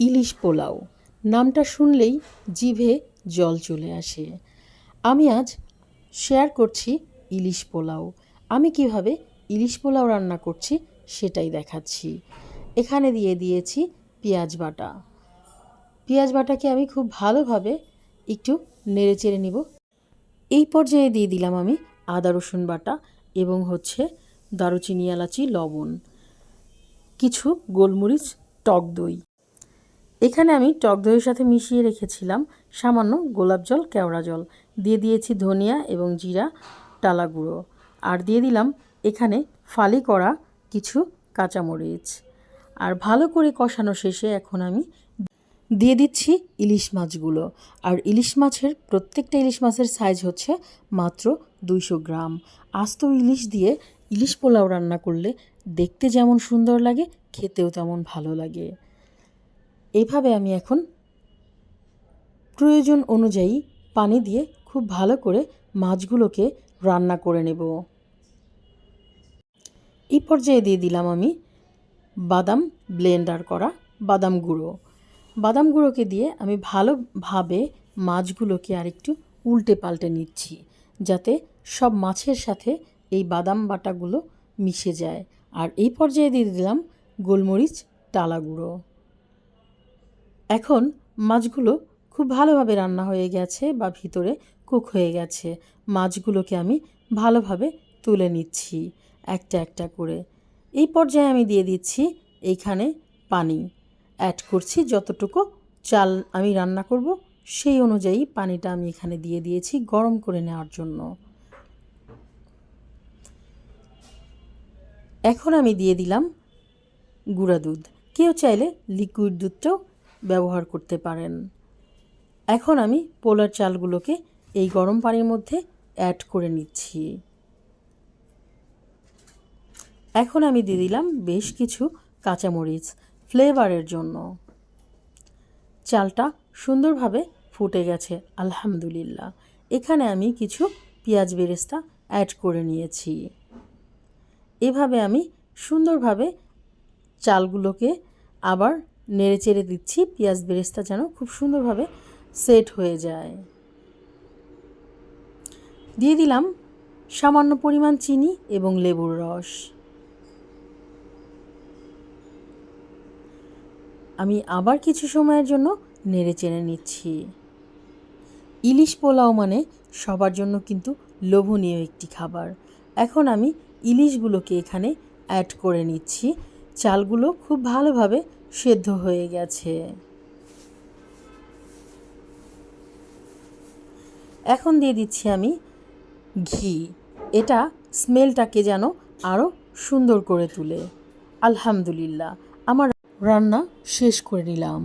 ইলিশ পোলাও। নামটা শুনলেই জিভে জল চলে আসে। আমি আজ শেয়ার করছি ইলিশ পোলাও। আমি কীভাবে ইলিশ পোলাও রান্না করছি সেটাই দেখাচ্ছি। এখানে দিয়ে দিয়েছি পেঁয়াজ বাটা। পেঁয়াজ বাটাকে আমি খুব ভালোভাবে একটু নেড়ে চেড়ে নিব। এই পর্যায়ে দিয়ে দিলাম আমি আদা রসুন বাটা এবং হচ্ছে দারুচিনি এলাচি, লবণ। কিছু গোলমরিচ, টক দই। এখানে আমি টক দইয়ের সাথে মিশিয়ে রেখেছিলাম সামান্য গোলাপ জল, কেওড়া জল। দিয়ে দিয়েছি ধনিয়া এবং জিরা, টালা গুঁড়ো। আর দিয়ে দিলাম এখানে ফালি করা কিছু কাঁচামরিচ। আর ভালো করে কষানো শেষে এখন আমি দিয়ে দিচ্ছি ইলিশ মাছগুলো। আর ইলিশ মাছের, প্রত্যেকটা ইলিশ মাছের সাইজ হচ্ছে মাত্র দুইশো গ্রাম। আস্ত ইলিশ দিয়ে ইলিশ পোলাও রান্না করলে দেখতে যেমন সুন্দর লাগে, খেতেও তেমন ভালো লাগে। এইভাবে আমি এখন প্রয়োজন অনুযায়ী পানি দিয়ে খুব ভালো করে মাছগুলোকে রান্না করে নেব। এই পর্যায়ে দিয়ে দিলাম আমি বাদাম ব্লেন্ডার করা বাদাম গুঁড়ো। বাদাম গুঁড়োকে দিয়ে আমি ভালোভাবে মাছগুলোকে আরেকটু উল্টে পাল্টে নিচ্ছি যাতে সব মাছের সাথে এই বাদাম বাটাগুলো মিশে যায়। আর এই পর্যায়ে দিয়ে দিলাম গোলমরিচ, টালা গুঁড়ো। এখন মাছগুলো খুব ভালোভাবে রান্না হয়ে গেছে বা ভিতরে কুক হয়ে গেছে। মাছগুলোকে আমি ভালোভাবে তুলে নিচ্ছি একটা একটা করে। এই পর্যায়ে আমি দিয়ে দিচ্ছি এইখানে পানি। অ্যাড করছি যতটুকু চাল আমি রান্না করব সেই অনুযায়ী পানিটা আমি এখানে দিয়ে দিয়েছি গরম করে নেওয়ার জন্য। এখন আমি দিয়ে দিলাম গুঁড়া দুধ। কেউ চাইলে লিকুইড দুধটাও ব্যবহার করতে পারেন। এখন আমি পোলার চালগুলোকে এই গরম পানির মধ্যে অ্যাড করে নিচ্ছি। এখন আমি দিয়ে দিলাম বেশ কিছু কাঁচামরিচ ফ্লেভারের জন্য। চালটা সুন্দরভাবে ফুটে গেছে, আলহামদুলিল্লাহ। এখানে আমি কিছু পেঁয়াজ বেরেস্তা অ্যাড করে নিয়েছি। এভাবে আমি সুন্দরভাবে চালগুলোকে আবার নেড়ে চেড়ে দিচ্ছি, পেঁয়াজ বেরেস্তা যেন খুব সুন্দরভাবে সেট হয়ে যায়। দিয়ে দিলাম সামান্য পরিমাণ চিনি এবং লেবুর রস। আমি আবার কিছু সময়ের জন্য নেড়ে চেড়ে নিচ্ছি। ইলিশ পোলাও মানে সবার জন্য কিন্তু লোভনীয় একটি খাবার। এখন আমি ইলিশগুলোকে এখানে অ্যাড করে নিচ্ছি। চালগুলো খুব ভালোভাবে সেদ্ধ হয়ে গেছে। এখন দিয়ে দিচ্ছি আমি ঘি। এটা স্মেলটাকে যেন আরও সুন্দর করে তুলে। আলহামদুলিল্লাহ, আমার রান্না শেষ করে নিলাম।